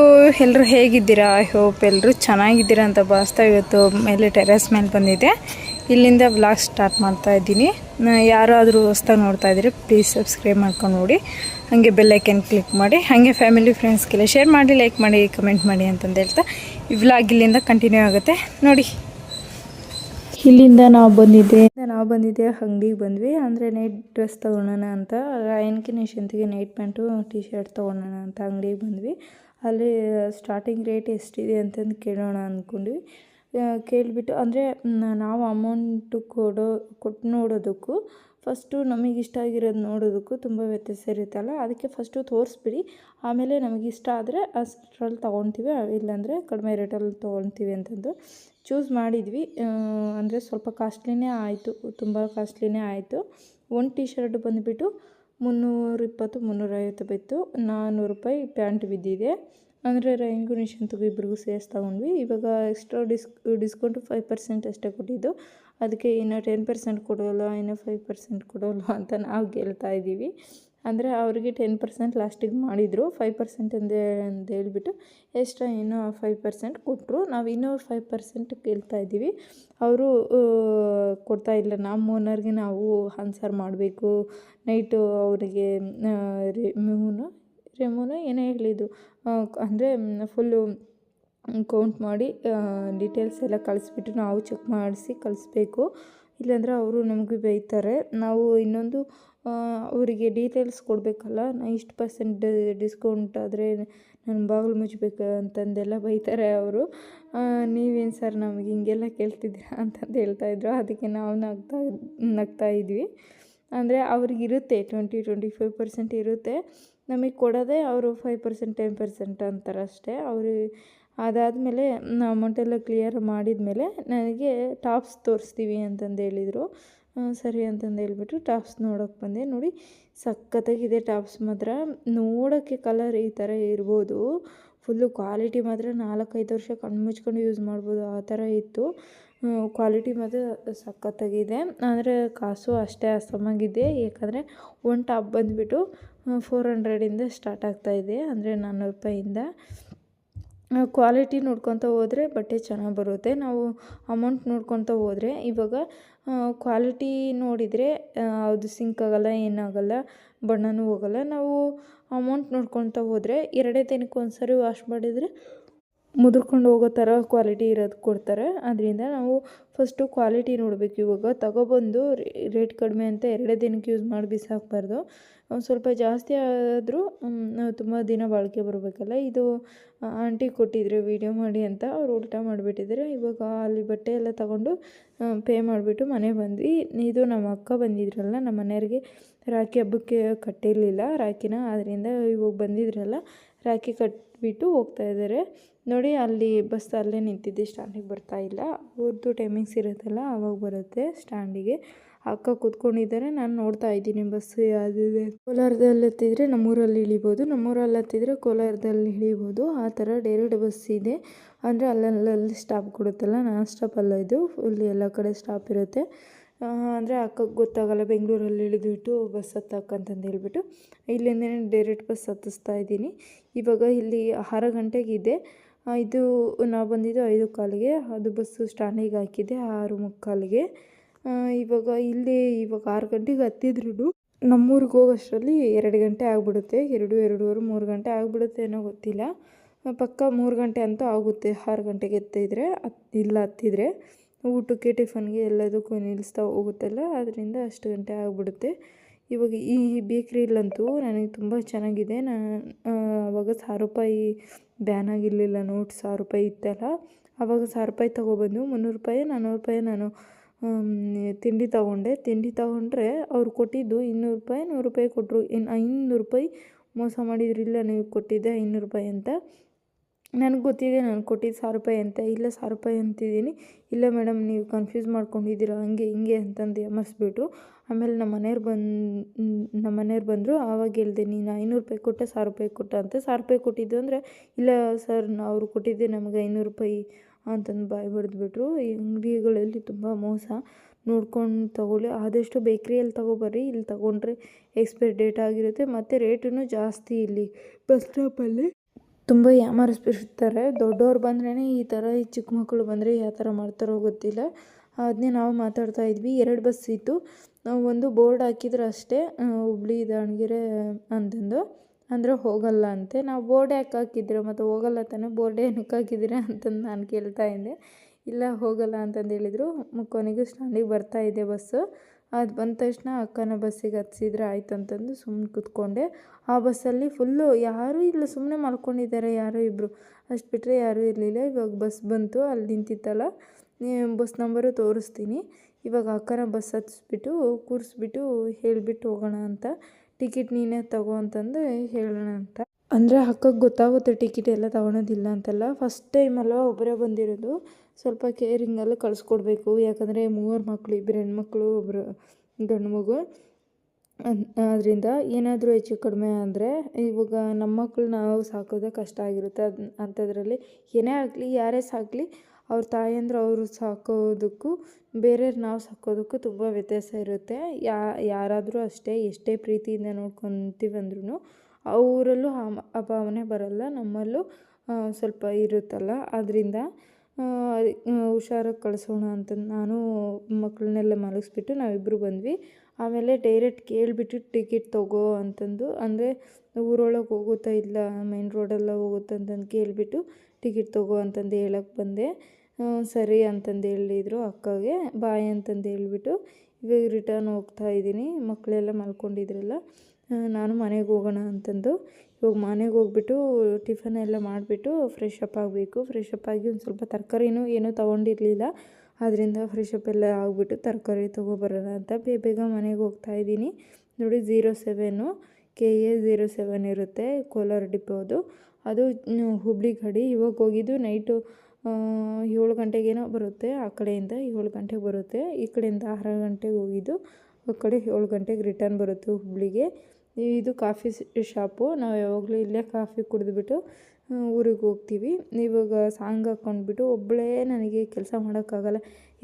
ಎಲ್ರಿಗೂ ಎಲ್ಲರೂ ಹೇಗಿದ್ದೀರಾ? ಐ ಹೋಪ್ ಎಲ್ಲರೂ ಚೆನ್ನಾಗಿದ್ದೀರಾ ಅಂತ ಭಾವಿಸ್ತಾ ಇವತ್ತು ಮೇಲೆ ಟೆರೆಸ್ ಮೇಲೆ ಬಂದಿದೆ ಇಲ್ಲಿಂದ ಬ್ಲಾಗ್ ಸ್ಟಾರ್ಟ್ ಮಾಡ್ತಾ ಇದ್ದೀನಿ. ಯಾರಾದರೂ ಹೊಸ್ದಾಗಿ ನೋಡ್ತಾ ಇದ್ದೀರಿ ಪ್ಲೀಸ್ ಸಬ್ಸ್ಕ್ರೈಬ್ ಮಾಡ್ಕೊಂಡು ನೋಡಿ. ಹಾಗೆ ಬೆಲ್ಲೈಕನ್ ಕ್ಲಿಕ್ ಮಾಡಿ. ಹಾಗೆ ಫ್ಯಾಮಿಲಿ ಫ್ರೆಂಡ್ಸ್ಗೆಲ್ಲ ಶೇರ್ ಮಾಡಿ ಲೈಕ್ ಮಾಡಿ ಕಮೆಂಟ್ ಮಾಡಿ ಅಂತಂದು ಹೇಳ್ತಾ ಈ ವ್ಲಾಗ್ ಇಲ್ಲಿಂದ ಕಂಟಿನ್ಯೂ ಆಗುತ್ತೆ. ನೋಡಿ. ಇಲ್ಲಿಂದ ನಾವು ಬಂದಿದ್ದೆ. ನಾವು ಬಂದಿದ್ದೆ ಅಂಗಡಿಗೆ ಬಂದ್ವಿ. ಅಂದರೆ ನೈಟ್ ಡ್ರೆಸ್ ತೊಗೊಳೋಣ ಅಂತ. ರಾಯನ್ಗೆ ನಿಶಂತಿಗೆ ನೈಟ್ ಪ್ಯಾಂಟು ಟಿ ಶರ್ಟ್ ತೊಗೊಳೋಣ ಅಂತ ಅಂಗಡಿಗೆ ಬಂದ್ವಿ. ಅಲ್ಲಿ ಸ್ಟಾರ್ಟಿಂಗ್ ರೇಟ್ ಎಷ್ಟಿದೆ ಅಂತಂದು ಕೇಳೋಣ ಅಂದ್ಕೊಂಡ್ವಿ ಕೇಳಿಬಿಟ್ಟು, ಅಂದರೆ ನಾವು ಅಮೌಂಟು ಕೊಡೋ ಕೊಟ್ಟು ನೋಡೋದಕ್ಕೂ ಫಸ್ಟು ನಮಗೆ ಇಷ್ಟ ಆಗಿರೋದು ನೋಡೋದಕ್ಕೂ ತುಂಬ ವ್ಯತ್ಯಾಸ ಇರುತ್ತಲ್ಲ, ಅದಕ್ಕೆ ಫಸ್ಟು ತೋರಿಸ್ಬಿಡಿ. ಆಮೇಲೆ ನಮಗೆ ಇಷ್ಟ ಆದರೆ ಅಷ್ಟರಲ್ಲಿ ತೊಗೊತೀವಿ ಇಲ್ಲಾಂದರೆ ಕಡಿಮೆ ರೇಟಲ್ಲಿ ತೊಗೊತೀವಿ ಅಂತಂದು ಚೂಸ್ ಮಾಡಿದ್ವಿ. ಅಂದರೆ ಸ್ವಲ್ಪ ಕಾಸ್ಟ್ಲಿನೇ ಆಯಿತು, ತುಂಬ ಕಾಸ್ಟ್ಲಿನೇ ಆಯಿತು. ಒಂದು ಟಿ ಶರ್ಟ್ ಬಂದುಬಿಟ್ಟು ಮುನ್ನೂರಿಪ್ಪತ್ತು ಮುನ್ನೂರೈವತ್ತು ಬಿತ್ತು. ನಾನ್ನೂರು ರೂಪಾಯಿ ಪ್ಯಾಂಟ್ ಬಿದ್ದಿದೆ. ಅಂದರೆ ರೈನ್ಗೂ ನಿಶಾಂತ್ಗೂ ಇಬ್ಬರಿಗೂ ಸೇರಿಸಿ ತೊಗೊಂಡ್ವಿ ಇವಾಗ extra dis discount five percent ಅಷ್ಟೇ ಕೊಟ್ಟಿದ್ದು. ಅದಕ್ಕೆ ಇನ್ನು ಟೆನ್ ಪರ್ಸೆಂಟ್ ಕೊಡೋಲ್ಲ, ಇನ್ನು ಫೈವ್ ಪರ್ಸೆಂಟ್ ಕೊಡೋಲ್ಲ ಅಂತ ನಾವು ಗೆಲ್ತಾ ಇದ್ದೀವಿ ಅಂದರೆ ಅವರಿಗೆ ಟೆನ್ ಪರ್ಸೆಂಟ್ ಲಾಸ್ಟಿಗೆ ಮಾಡಿದರು ಫೈವ್ ಪರ್ಸೆಂಟ್ ಅಂದೆ ಅಂತ ಹೇಳಿಬಿಟ್ಟು ಎಕ್ಸ್ಟ್ರಾ ಇನ್ನೂ ಫೈವ್ ಪರ್ಸೆಂಟ್ ಕೊಟ್ಟರು ನಾವು ಇನ್ನೂ ಫೈವ್ ಪರ್ಸೆಂಟ್ ಕೇಳ್ತಾ ಇದ್ದೀವಿ. ಅವರು ಕೊಡ್ತಾ ಇಲ್ಲ. ನಮ್ಮ ಓನರ್ಗೆ ನಾವು ಆನ್ಸರ್ ಮಾಡಬೇಕು. ನೈಟು ಅವರಿಗೆ ರೆಮೂನು ರೆಮೂನು ಏನೇ ಹೇಳಿದ್ದು ಅಂದರೆ ಫುಲ್ಲು ಕೌಂಟ್ ಮಾಡಿ ಡೀಟೇಲ್ಸ್ ಎಲ್ಲ ಕಳಿಸ್ಬಿಟ್ಟು ನಾವು ಚೆಕ್ ಮಾಡಿಸಿ ಕಳಿಸ್ಬೇಕು. ಇಲ್ಲಾಂದರೆ ಅವರು ನಮಗೆ ಬೈತಾರೆ. ನಾವು ಇನ್ನೊಂದು ಅವರಿಗೆ ಡೀಟೇಲ್ಸ್ ಕೊಡಬೇಕಲ್ಲ, ನಾ ಇಷ್ಟು ಪರ್ಸೆಂಟ್ ಡಿಸ್ಕೌಂಟ್ ಆದರೆ ನಾನು ಬಾಗಿಲು ಮುಚ್ಚಬೇಕು ಅಂತಂದೆಲ್ಲ ಬೈತಾರೆ ಅವರು. ನೀವೇನು ಸರ್ ನಮಗೆ ಹಿಂಗೆಲ್ಲ ಕೇಳ್ತಿದ್ದೀರಾ ಅಂತಂದು ಹೇಳ್ತಾಯಿದ್ರು ಅದಕ್ಕೆ ನಾವು ನಗ್ತಾ ನಗ್ತಾ ಇದ್ವಿ. ಅಂದರೆ ಅವ್ರಿಗಿರುತ್ತೆ ಟ್ವೆಂಟಿ ಟ್ವೆಂಟಿ ಫೈವ್ ಪರ್ಸೆಂಟ್ ಇರುತ್ತೆ. ನಮಗೆ ಕೊಡೋದೇ ಅವರು ಫೈವ್ ಪರ್ಸೆಂಟ್ ಟೆನ್ ಪರ್ಸೆಂಟ್ ಅಂತಾರೆ ಅಷ್ಟೇ. ಅವರು ಅದಾದಮೇಲೆ ಅಮೌಂಟೆಲ್ಲ ಕ್ಲಿಯರ್ ಮಾಡಿದ ಮೇಲೆ ನನಗೆ ಟಾಪ್ಸ್ ತೋರಿಸ್ತೀವಿ ಅಂತಂದು ಹೇಳಿದರು ಸರಿ ಅಂತಂದು ಹೇಳಿಬಿಟ್ಟು ಟಾಪ್ಸ್ ನೋಡೋಕೆ ಬಂದೆ. ನೋಡಿ, ಸಖತ್ತಾಗಿದೆ ಟಾಪ್ಸ್ ಮಾತ್ರ. ನೋಡೋಕ್ಕೆ ಕಲರ್ ಈ ಥರ ಇರ್ಬೋದು. ಫುಲ್ಲು ಕ್ವಾಲಿಟಿ ಮಾತ್ರ ನಾಲ್ಕೈದು ವರ್ಷ ಕಣ್ಣು ಮುಚ್ಕೊಂಡು ಯೂಸ್ ಮಾಡ್ಬೋದು. ಆ ಥರ ಇತ್ತು. ಕ್ವಾಲಿಟಿ ಮಾತ್ರ ಸಖತ್ತಾಗಿದೆ. ಅಂದರೆ ಕಾಸು ಅಷ್ಟೇ ಅಸಮಾಗಿದೆ ಯಾಕಂದರೆ ಒಂದು ಟಾಪ್ ಬಂದುಬಿಟ್ಟು ಫೋರ್ ಹಂಡ್ರೆಡಿಂದ ಸ್ಟಾರ್ಟ್ ಆಗ್ತಾಯಿದೆ ಅಂದರೆ ನಾನ್ನೂರು ರೂಪಾಯಿಂದ. ಕ್ವಾಲಿಟಿ ನೋಡ್ಕೊತ ಹೋದರೆ ಬಟ್ಟೆ ಚೆನ್ನಾಗಿ ಬರುತ್ತೆ. ನಾವು ಅಮೌಂಟ್ ನೋಡ್ಕೊತ ಹೋದರೆ ಇವಾಗ ಕ್ವಾಲಿಟಿ ನೋಡಿದರೆ ಅದು ಸಿಂಕ್ ಆಗಲ್ಲ, ಏನಾಗಲ್ಲ, ಬಣ್ಣನೂ ಹೋಗಲ್ಲ. ನಾವು ಅಮೌಂಟ್ ನೋಡ್ಕೊತ ಹೋದರೆ ಎರಡೇ ದಿನಕ್ಕೆ ಒಂದು ಸಾರಿ ವಾಶ್ ಮಾಡಿದರೆ ಮುದುರ್ಕೊಂಡು ಹೋಗೋ ಥರ ಕ್ವಾಲಿಟಿ ಇರೋದು ಕೊಡ್ತಾರೆ. ಅದರಿಂದ ನಾವು ಫಸ್ಟು ಕ್ವಾಲಿಟಿ ನೋಡಬೇಕು ಇವಾಗ. ತಗೊಬಂದು ರೇಟ್ ಕಡಿಮೆ ಅಂತ ಎರಡೇ ದಿನಕ್ಕೆ ಯೂಸ್ ಮಾಡಿ ಬಿಸಾಕಬಾರ್ದು. ಸ್ವಲ್ಪ ಜಾಸ್ತಿ ಆದರೂ ತುಂಬ ದಿನ ಬಾಳಿಕೆ ಬರಬೇಕಲ್ಲ, ಇದು ಆಂಟಿ ಕೊಟ್ಟಿದ್ರು ವೀಡಿಯೋ ಮಾಡಿ ಅಂತ ಅವ್ರು ಉಲ್ಟಾ ಮಾಡಿಬಿಟ್ಟಿದ್ದಾರೆ ಇವಾಗ ಅಲ್ಲಿ ಬಟ್ಟೆ ಎಲ್ಲ ತಗೊಂಡು ಪೇ ಮಾಡಿಬಿಟ್ಟು ಮನೆಗೆ ಬಂದ್ವಿ. ಇದು ನಮ್ಮ ಅಕ್ಕ ಬಂದಿದ್ರಲ್ಲ, ನಮ್ಮ ಮನೆಯವ್ರಿಗೆ ರಾಖಿ ಹಬ್ಬಕ್ಕೆ ಕಟ್ಟಿರಲಿಲ್ಲ, ರಾಖಿನ. ಆದ್ದರಿಂದ ಇವಾಗ ಬಂದಿದ್ರಲ್ಲ, ರಾಖಿ ಕಟ್ಬಿಟ್ಟು ಹೋಗ್ತಾ ಇದ್ದಾರೆ. ನೋಡಿ, ಅಲ್ಲಿ ಬಸ್ ಅಲ್ಲೇ ನಿಂತಿದ್ದೆ ಸ್ಟ್ಯಾಂಡಿಗೆ ಬರ್ತಾ ಇಲ್ಲ. ಅವ್ರದ್ದು ಟೈಮಿಂಗ್ಸ್ ಇರುತ್ತಲ್ಲ, ಅವಾಗ ಬರುತ್ತೆ ಸ್ಟ್ಯಾಂಡಿಗೆ ಅಕ್ಕ ಕೂತ್ಕೊಂಡಿದ್ದಾರೆ. ನಾನು ನೋಡ್ತಾ ಇದ್ದೀನಿ ಬಸ್ ಯಾವುದಿದೆ. ಕೋಲಾರದಲ್ಲಿ ಹತ್ತಿದ್ರೆ ನಮ್ಮೂರಲ್ಲಿ ಇಳಿಬೋದು. ನಮ್ಮೂರಲ್ಲಿ ಹತ್ತಿದ್ರೆ ಕೋಲಾರದಲ್ಲಿ ಇಳಿಬೋದು. ಆ ಥರ ಡೈರೆಕ್ಟ್ ಬಸ್ ಇದೆ. ಅಂದರೆ ಅಲ್ಲಲ್ಲಲ್ಲಿ ಸ್ಟಾಪ್ ಕೊಡುತ್ತಲ್ಲ, ನಾನ್ ಸ್ಟಾಪ್ ಅಲ್ಲ ಇದು ಫುಲ್ ಎಲ್ಲ ಕಡೆ ಸ್ಟಾಪ್ ಇರುತ್ತೆ. ಅಂದರೆ ಅಕ್ಕಗೆ ಗೊತ್ತಾಗಲ್ಲ ಬೆಂಗಳೂರಲ್ಲಿ ಇಳಿದ್ಬಿಟ್ಟು ಬಸ್ ಹತ್ತಕ್ಕಂತಂದು ಹೇಳ್ಬಿಟ್ಟು. ಇಲ್ಲಿಂದನೇ ಡೈರೆಕ್ಟ್ ಬಸ್ ಹತ್ತಿಸ್ತಾ ಇದ್ದೀನಿ. ಇವಾಗ ಇಲ್ಲಿ ಆರು ಗಂಟೆಗಿದೆ ಇದು. ನಾವು ಬಂದಿದ್ದು ಐದು ಕಾಲಿಗೆ. ಅದು ಬಸ್ಸು ಸ್ಟ್ಯಾಂಡಿಗೆ ಹಾಕಿದೆ, ಆರು ಮುಕ್ಕಾಲಿಗೆ. ಇವಾಗ ಇಲ್ಲಿ ಇವಾಗ ಆರು ಗಂಟೆಗೆ ಹತ್ತಿದ್ರು ನಮ್ಮೂರಿಗೆ ಹೋಗೋಷ್ಟರಲ್ಲಿ ಎರಡು ಗಂಟೆ ಆಗಿಬಿಡುತ್ತೆ. ಎರಡು, ಎರಡೂವರೆ, ಮೂರು ಗಂಟೆ ಆಗಿಬಿಡುತ್ತೆ ಏನೋ ಗೊತ್ತಿಲ್ಲ. ಪಕ್ಕ ಮೂರು ಗಂಟೆ ಅಂತೂ ಆಗುತ್ತೆ. ಆರು ಗಂಟೆಗೆ ಎತ್ತಿದ್ರೆ, ಹತ್, ಇಲ್ಲ ಹತ್ತಿದ್ರೆ ಊಟಕ್ಕೆ, ಟಿಫನ್ಗೆ ಎಲ್ಲದಕ್ಕೂ ನಿಲ್ಲಿಸ್ತಾ ಹೋಗುತ್ತಲ್ಲ, ಅದರಿಂದ ಅಷ್ಟು ಗಂಟೆ ಆಗಿಬಿಡುತ್ತೆ. ಇವಾಗ ಈ ಬೇಕ್ರಿಲಂತೂ ನನಗೆ ತುಂಬ ಚೆನ್ನಾಗಿದೆ. ನಾನು ಆವಾಗ ಸಾವಿರ ರೂಪಾಯಿ ಬ್ಯಾನ್ ಆಗಿರಲಿಲ್ಲ, ನೋಟ್ ಸಾವಿರ ರೂಪಾಯಿ ಇತ್ತಲ್ಲ ಆವಾಗ ಸಾವಿರ ರೂಪಾಯಿ ತೊಗೊಬಂದು ಮುನ್ನೂರು ರೂಪಾಯಿ ನಾನ್ನೂರು ರೂಪಾಯಿ ನಾನು ತಿಂಡಿ ತಗೊಂಡೆ. ತಿಂಡಿ ತಗೊಂಡ್ರೆ ಅವ್ರು ಕೊಟ್ಟಿದ್ದು ಇನ್ನೂರು ರೂಪಾಯಿ, ನೂರು ರೂಪಾಯಿ ಕೊಟ್ಟರು ಇನ್ನು ಐನೂರು ರೂಪಾಯಿ ಮೋಸ ಮಾಡಿದ್ರು. ಇಲ್ಲ, ನೀವು ಕೊಟ್ಟಿದ್ದೆ ಐನೂರು ರೂಪಾಯಿ ಅಂತ. ನನಗೆ ಗೊತ್ತಿದೆ ನಾನು ಕೊಟ್ಟಿದ್ದು ಸಾವಿರ ರೂಪಾಯಿ ಅಂತ. ಇಲ್ಲ, ಸಾವಿರ ರೂಪಾಯಿ ಅಂತಿದ್ದೀನಿ. ಇಲ್ಲ ಮೇಡಮ್ ನೀವು ಕನ್ಫ್ಯೂಸ್ ಮಾಡ್ಕೊಂಡಿದ್ದೀರ, ಹಂಗೆ, ಹಿಂಗೆ ಅಂತಂದು ಎಮರ್ಸ್ಬಿಟ್ರು. ಆಮೇಲೆ ನಮ್ಮ ಮನೆಯವ್ರು ಬಂದು, ನಮ್ಮ ಮನೆಯವ್ರು ಬಂದರು, ಆವಾಗ ಹೇಳಿದೆ, ನೀನು ಐನೂರು ರೂಪಾಯಿ ಕೊಟ್ಟೆ, ಸಾವಿರ ರೂಪಾಯಿ ಕೊಟ್ಟ ಅಂತ. ಸಾವಿರ ರೂಪಾಯಿ ಕೊಟ್ಟಿದ್ದು ಅಂದರೆ, ಇಲ್ಲ, ಸರ್, ಅವರು ಕೊಟ್ಟಿದ್ದೆ ನಮಗೆ ಐನೂರು ರೂಪಾಯಿ. ಅಂತಂದು ಬಾಯಿ ಬಡಿದ್ಬಿಟ್ರು. ಈ ಅಂಗಡಿಗಳಲ್ಲಿ ತುಂಬ ಮೋಸ. ನೋಡ್ಕೊಂಡು ತಗೊಳ್ಳಿ. ಆದಷ್ಟು ಬೇಕ್ರಿಯಲ್ಲಿ ತಗೊಬರ್ರಿ. ಇಲ್ಲಿ ತಗೊಂಡ್ರೆ ಎಕ್ಸ್ಪೈರಿ ಡೇಟ್ ಆಗಿರುತ್ತೆ. ಮತ್ತು ರೇಟೂ ಜಾಸ್ತಿ ಇಲ್ಲಿ. ಬಸ್ ಸ್ಟಾಪಲ್ಲಿ ತುಂಬ ಯಾಮಾರಿಸ್ಬಿಡ್ತಾರೆ. ದೊಡ್ಡವ್ರು ಬಂದ್ರೇ ಈ ಥರ, ಈ ಚಿಕ್ಕ ಮಕ್ಕಳು ಬಂದರೆ ಯಾವ ಥರ ಮಾಡ್ತಾರೋ ಗೊತ್ತಿಲ್ಲ. ಅದನ್ನೇ ನಾವು ಮಾತಾಡ್ತಾ ಇದ್ವಿ. ಎರಡು ಬಸ್ ಇತ್ತು. ನಾವು ಒಂದು ಬೋರ್ಡ್ ಹಾಕಿದ್ರೆ ಅಷ್ಟೇ. ಹುಬ್ಳಿ ದಾವಣಗೆರೆ ಅಂತಂದು. ಅಂದರೆ ಹೋಗಲ್ಲ ಅಂತೆ. ನಾವು ಬೋರ್ಡ್ ಯಾಕೆ ಹಾಕಿದ್ದೀರ ಮತ್ತು ಹೋಗಲ್ಲ ತಾನೇ, ಬೋರ್ಡ್ ಏನಕ್ಕೆ ಹಾಕಿದ್ದೀರ ಅಂತಂದು ನಾನು ಕೇಳ್ತಾ ಇದ್ದೆ. ಇಲ್ಲ, ಹೋಗಲ್ಲ ಅಂತಂದು ಹೇಳಿದರು. ಕೊನೆಗೂ ಸ್ಟ್ಯಾಂಡಿಗೆ ಬರ್ತಾ ಇದೆ ಬಸ್ಸು. ಅದು ಬಂದ ತಕ್ಷಣ ಅಕ್ಕನ ಬಸ್ಸಿಗೆ ಹತ್ಸಿದ್ರೆ ಆಯ್ತು ಅಂತಂದು ಸುಮ್ಮನೆ ಕೂತ್ಕೊಂಡೆ. ಆ ಬಸ್ಸಲ್ಲಿ ಫುಲ್ಲು ಯಾರೂ ಇಲ್ಲ ಸುಮ್ಮನೆ ಮಲ್ಕೊಂಡಿದ್ದಾರೆ ಯಾರೋ ಇಬ್ಬರು ಅಷ್ಟು ಬಿಟ್ಟರೆ ಯಾರೂ ಇರಲಿಲ್ಲ. ಇವಾಗ ಬಸ್ ಬಂತು, ಅಲ್ಲಿ ನಿಂತಿತ್ತಲ್ಲ. ಬಸ್ ನಂಬರು ತೋರಿಸ್ತೀನಿ. ಇವಾಗ ಅಕ್ಕನ ಬಸ್ ಹತ್ಸ್ಬಿಟ್ಟು, ಕೂರಿಸ್ಬಿಟ್ಟು, ಹೇಳಿಬಿಟ್ಟು ಹೋಗೋಣ ಅಂತ ಟಿಕೆಟ್ ನೀನೇ ತಗೋ ಅಂತಂದು ಹೇಳೋಣ ಅಂತ. ಅಂದರೆ ಅಕ್ಕಗೆ ಗೊತ್ತಾಗುತ್ತೆ ಟಿಕೆಟ್ ಎಲ್ಲ ತಗೊಳೋದಿಲ್ಲ ಅಂತೆಲ್ಲ. ಫಸ್ಟ್ ಟೈಮ್ ಅಲ್ಲ ಒಬ್ಬರೇ ಬಂದಿರೋದು. ಸ್ವಲ್ಪ ಕೇರಿಂಗಲ್ಲಿ ಕಳಿಸ್ಕೊಡ್ಬೇಕು. ಯಾಕಂದರೆ ಮೂವರು ಮಕ್ಕಳು ಇಬ್ಬರು ಹೆಣ್ಮಕ್ಳು ಒಬ್ಬರು ಗಂಡು ಮಗು. ಅದರಿಂದ ಏನಾದರೂ ಹೆಚ್ಚು ಕಡಿಮೆ ಅಂದರೆ ಇವಾಗ ನಮ್ಮ ಮಕ್ಕಳು ನಾವು ಸಾಕೋದೇ ಕಷ್ಟ ಆಗಿರುತ್ತೆ. ಅದು, ಅಂಥದ್ರಲ್ಲಿ ಏನೇ ಆಗಲಿ, ಯಾರೇ ಸಾಕಲಿ ಅವ್ರ ತಾಯಂದ್ರು ಅವರು ಸಾಕೋದಕ್ಕೂ, ಬೇರೆಯವ್ರು ನಾವು ಸಾಕೋದಕ್ಕೂ ತುಂಬ ವ್ಯತ್ಯಾಸ ಇರುತ್ತೆ. ಯಾ, ಯಾರಾದರೂ ಅಷ್ಟೇ ಎಷ್ಟೇ ಪ್ರೀತಿಯಿಂದ ನೋಡ್ಕೊತೀವಿ ಅಂದ್ರೂ ಅವರಲ್ಲೂ ಭಾವನೆ ಬರಲ್ಲ, ನಮ್ಮಲ್ಲೂ ಸ್ವಲ್ಪ ಇರುತ್ತಲ್ಲ. ಆದ್ದರಿಂದ ಹುಷಾರಾಗಿ ಕಳಿಸೋಣ ಅಂತ ನಾನು ಮಕ್ಕಳನ್ನೆಲ್ಲ ಮಲಗಿಸ್ಬಿಟ್ಟು ನಾವಿಬ್ಬರು ಬಂದ್ವಿ. ಆಮೇಲೆ ಡೈರೆಕ್ಟ್ ಕೇಳಿಬಿಟ್ಟು ಟಿಕೆಟ್ ತಗೋ ಅಂತಂದು, ಅಂದರೆ ಊರೊಳಗೆ ಹೋಗುತ್ತಾ ಇಲ್ಲ ಮೈನ್ ರೋಡೆಲ್ಲ ಹೋಗುತ್ತಂತಂದು ಕೇಳಿಬಿಟ್ಟು ಟಿಕೆಟ್ ತಗೋ ಅಂತಂದು ಹೇಳಕ್ಕೆ ಬಂದೆ. ಸರಿ ಅಂತಂದು ಹೇಳಿದ್ರು ಅಕ್ಕಗೆ. ಬಾಯ್ ಅಂತಂದು ಹೇಳ್ಬಿಟ್ಟು, ಇವಾಗ ರಿಟರ್ನ್ ಹೋಗ್ತಾ ಇದ್ದೀನಿ. ಮಕ್ಕಳೆಲ್ಲ ಮಲ್ಕೊಂಡಿದ್ರಲ್ಲ ನಾನು ಮನೆಗೆ ಹೋಗೋಣ ಅಂತಂದು. ಇವಾಗ ಮನೆಗೆ ಹೋಗ್ಬಿಟ್ಟು ಟಿಫನ್ ಎಲ್ಲ ಮಾಡಿಬಿಟ್ಟು ಫ್ರೆಶ್ ಅಪ್ ಆಗಬೇಕು. ಫ್ರೆಶ್ ಅಪ್ ಆಗಿ ಒಂದು ಸ್ವಲ್ಪ ತರಕಾರಿನೂ ಏನೂ ತೊಗೊಂಡಿರಲಿಲ್ಲ. ಅದರಿಂದ ಫ್ರೆಶ್ ಅಪ್ ಎಲ್ಲ ಆಗಿಬಿಟ್ಟು ತರಕಾರಿ ತೊಗೊಬರೋಣ ಅಂತ ಬೇಗ ಬೇಗ ಮನೆಗೆ ಹೋಗ್ತಾ ಇದ್ದೀನಿ. ನೋಡಿ zero seven K A zero seven ಇರುತ್ತೆ ಕೋಲಾರ ಡಿಪೋದು. ಅದು ಹುಬ್ಳಿ ಗಾಡಿ. ಇವಾಗ ಹೋಗಿದ್ದು ನೈಟು ಏಳು ಗಂಟೆಗೇನೋ ಬರುತ್ತೆ ಆ ಕಡೆಯಿಂದ ಏಳು ಗಂಟೆಗೆ ಬರುತ್ತೆ. ಈ ಕಡೆಯಿಂದ ಆರು ಗಂಟೆಗೆ ಹೋಗಿದ್ದು ಆ ಕಡೆ ಏಳು ಗಂಟೆಗೆ ರಿಟರ್ನ್ ಬರುತ್ತೆ ಹುಬ್ಳಿಗೆ. ಇದು ಕಾಫಿ ಶಾಪು. ನಾವು ಯಾವಾಗಲೂ ಇಲ್ಲೇ ಕಾಫಿ ಕುಡಿದ್ಬಿಟ್ಟು ಊರಿಗೆ ಹೋಗ್ತೀವಿ. ಇವಾಗ ಸಾಂಗ್ ಹಾಕ್ಕೊಂಡ್ಬಿಟ್ಟು ಒಬ್ಬಳೇ ನನಗೆ ಕೆಲಸ ಮಾಡೋಕ್ಕಾಗಲ್ಲ.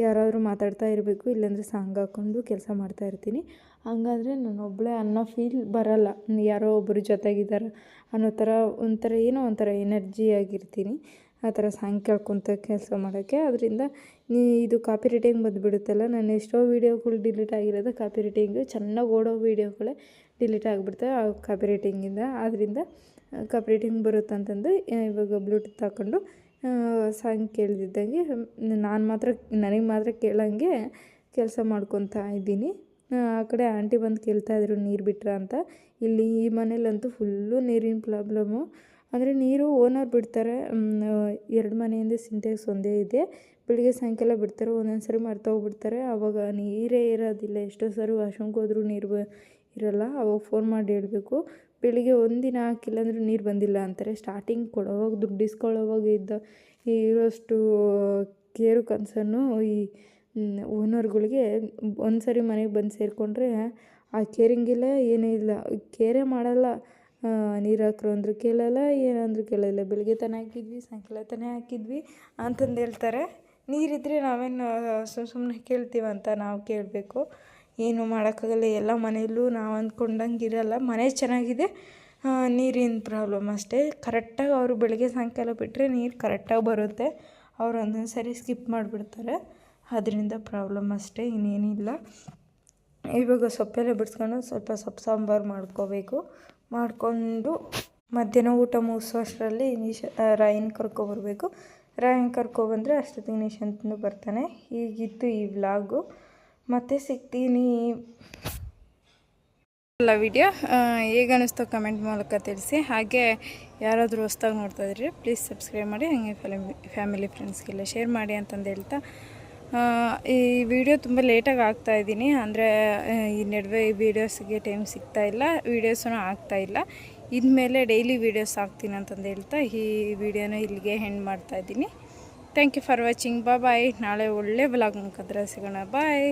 ಯಾರಾದರೂ ಮಾತಾಡ್ತಾ ಇರಬೇಕು, ಇಲ್ಲಾಂದರೆ ಸಾಂಗ್ ಹಾಕ್ಕೊಂಡು ಕೆಲಸ ಮಾಡ್ತಾ ಇರ್ತೀನಿ. ಹಂಗಾದ್ರೆ ನಾನು ಒಬ್ಬಳೇ ಅನ್ನೋ ಫೀಲ್ ಬರಲ್ಲ. ಯಾರೋ ಒಬ್ಬರು ಜೊತೆಗಿದ್ದಾರೆ ಅನ್ನೋ ಥರ, ಒಂಥರ ಏನೋ ಒಂಥರ ಎನರ್ಜಿ ಆಗಿರ್ತೀನಿ. ಆ ಥರ ಸಾಂಗ್ ಕೇಳ್ಕೊತ ಕೆಲಸ ಮಾಡೋಕ್ಕೆ. ಅದರಿಂದ ನೀ ಇದು ಕಾಪಿ ರೈಟಿಂಗ್ ಬಂದುಬಿಡುತ್ತಲ್ಲ, ನಾನು ಎಷ್ಟೋ ವೀಡಿಯೋಗಳು ಡಿಲೀಟ್ ಆಗಿರೋದು ಕಾಪಿ ರೈಟಿಂಗು ಚೆನ್ನಾಗಿ ಓಡೋ ವೀಡಿಯೋಗಳೇ ಡಿಲೀಟ್ ಆಗಿಬಿಡ್ತವೆ ಆ ಕಾಪಿ ರೈಟಿಂಗಿಂದ ಆದ್ದರಿಂದ ಕಾಪಿ ರೈಟಿಂಗ್ ಬರುತ್ತಂತಂದು ಇವಾಗ ಬ್ಲೂಟೂತ್ ಹಾಕ್ಕೊಂಡು ಸಾಂಗ್ ಕೇಳ್ದಿದ್ದಂಗೆ, ನಾನು ಮಾತ್ರ, ನನಗೆ ಮಾತ್ರ ಕೇಳೋಂಗೆ ಕೆಲಸ ಮಾಡ್ಕೊತಾ ಇದ್ದೀನಿ. ಆ ಕಡೆ ಆಂಟಿ ಬಂದು ಕೇಳ್ತಾ ಇದ್ರು, ನೀರು ಬಿಟ್ರಾ? ಅಂತ. ಇಲ್ಲಿ ಈ ಮನೇಲಂತೂ ಫುಲ್ಲು ನೀರಿನ ಪ್ರಾಬ್ಲಮ್ಮು ಅಂದರೆ ನೀರು ಓನರ್ ಬಿಡ್ತಾರೆ ಎರಡು ಮನೆಯಿಂದ ಸಿಂಟೆಕ್ಸ್ ಒಂದೇ ಇದೆ. ಬೆಳಿಗ್ಗೆ ಸಾಯಂಕಾಲ ಬಿಡ್ತಾರೆ, ಒಂದೊಂದು ಸರಿ ಹೋಗ್ಬಿಡ್ತಾರೆ. ಆವಾಗ ನೀರೇ ಇರೋದಿಲ್ಲ, ಎಷ್ಟೋ ಸರಿ ವಾಶ್ರೂಮ್ಗೆ ಹೋದ್ರೂ ನೀರು ಬ ಇರಲ್ಲ. ಅವಾಗ ಫೋನ್ ಮಾಡಿ ಹೇಳಬೇಕು. ಬೆಳಿಗ್ಗೆ ಒಂದಿನ ಹಾಕಿಲ್ಲ ಅಂದರೆ ನೀರು ಬಂದಿಲ್ಲ ಅಂತಾರೆ. ಸ್ಟಾರ್ಟಿಂಗ್ ಕೊಡೋವಾಗ ದುಡ್ಡು ಇಸ್ಕೊಳ್ಳೋವಾಗ ಇದ್ದ, ಇರೋಷ್ಟು ಕೇರು ಕನ್ಸನ್ನು ಈ ಓನರ್ಗಳಿಗೆ ಒಂದು ಸರಿ ಮನೆಗೆ ಬಂದು ಸೇರಿಕೊಂಡ್ರೆ ಆ ಕೇರಿಂಗಿಲ್ಲ ಏನೂ ಇಲ್ಲ. ಕೇರೇ ಮಾಡಲ್ಲ. ನೀರು ಹಾಕ್ರು ಅಂದರೂ ಕೇಳಲ್ಲ ಏನಂದರೂ ಕೇಳಲ್ಲ. ಬೆಳಗ್ಗೆ ತಾನೇ ಹಾಕಿದ್ವಿ, ಸಾಯಂಕಾಲ ತಾನೇ ಹಾಕಿದ್ವಿ ಅಂತಂದು ಹೇಳ್ತಾರೆ. ನೀರಿದ್ದರೆ ನಾವೇನು ಸುಮ್ಮ ಸುಮ್ಮನೆ ಕೇಳ್ತೀವಂತ ನಾವು ಕೇಳಬೇಕು. ಏನು ಮಾಡೋಕ್ಕಾಗಲ್ಲ, ಎಲ್ಲ ಮನೆಯಲ್ಲೂ ನಾವು ಅಂದ್ಕೊಂಡಂಗೆ ಇರಲ್ಲ. ಮನೆ ಚೆನ್ನಾಗಿದೆ ನೀರಿನ ಪ್ರಾಬ್ಲಮ್ ಅಷ್ಟೇ. ಕರೆಕ್ಟಾಗಿ ಅವರು ಬೆಳಗ್ಗೆ ಸಾಯಂಕಾಲ ಬಿಟ್ಟರೆ ನೀರು ಕರೆಕ್ಟಾಗಿ ಬರುತ್ತೆ. ಅವ್ರು ಒಂದೊಂದು ಸರಿ ಸ್ಕಿಪ್ ಮಾಡಿಬಿಡ್ತಾರೆ. ಅದರಿಂದ ಪ್ರಾಬ್ಲಮ್ ಅಷ್ಟೇ, ಇನ್ನೇನಿಲ್ಲ. ಇವಾಗ ಸೊಪ್ಪೆಲ್ಲ ಬಿಡಿಸ್ಕೊಂಡು ಸ್ವಲ್ಪ ಸೊಪ್ಪು ಸಾಂಬಾರು ಮಾಡ್ಕೋಬೇಕು. ಮಾಡಿಕೊಂಡು ಮಧ್ಯಾಹ್ನ ಊಟ ಮುಗಿಸೋಷ್ಟರಲ್ಲಿ ನಿಶ ರಾಯನ್ ಕರ್ಕೊಬರ್ಬೇಕು. ರಾಯನ್ ಕರ್ಕೊಬಂದರೆ ಅಷ್ಟೊತ್ತಿಗೆ ನಿಶಾಂತನು ಬರ್ತಾನೆ. ಹೀಗಿತ್ತು ಈ ವ್ಲಾಗು. ಮತ್ತೆ ಸಿಗ್ತೀನಿ. ಅಲ್ಲ ವಿಡಿಯೋ ಹೇಗೆ ಅನ್ನಿಸ್ತೋ ಕಮೆಂಟ್ ಮೂಲಕ ತಿಳಿಸಿ. ಹಾಗೆ ಯಾರಾದರೂ ಹೊಸ್ದಾಗಿ ನೋಡ್ತಾ ಇದ್ರಿ ಪ್ಲೀಸ್ ಸಬ್ಸ್ಕ್ರೈಬ್ ಮಾಡಿ, ಹಂಗೆ ಫ್ಯಾಮಿಲಿ ಫ್ಯಾಮಿಲಿ ಫ್ರೆಂಡ್ಸ್ಗೆಲ್ಲ ಶೇರ್ ಮಾಡಿ ಅಂತಂದು ಹೇಳ್ತಾ ಈ ವಿಡಿಯೋ ತುಂಬ ಲೇಟಾಗಿ ಆಗ್ತಾ ಇದ್ದೀನಿ. ಅಂದರೆ ಈ ನಡುವೆ ಈ ವೀಡಿಯೋಸ್ಗೆ ಟೈಮ್ ಸಿಗ್ತಾ ಇಲ್ಲ. ವೀಡಿಯೋಸೂ ಆಗ್ತಾ ಇಲ್ಲ. ಇನ್ಮೇಲೆ ಡೈಲಿ ವೀಡಿಯೋಸ್ ಹಾಕ್ತೀನಿ ಅಂತಂದು ಹೇಳ್ತಾ, ಈ ವಿಡಿಯೋನ ಇಲ್ಲಿಗೆ ಹೆಂಡ್ ಮಾಡ್ತಾ ಇದ್ದೀನಿ. ಥ್ಯಾಂಕ್ ಯು ಫಾರ್ ವಾಚಿಂಗ್ ಬಾ ಬಾಯ್ ನಾಳೆ ಒಳ್ಳೆ ಬ್ಲಾಗ್ ಮುಖದ್ರೆ ಸಿಗೋಣ. ಬಾಯ್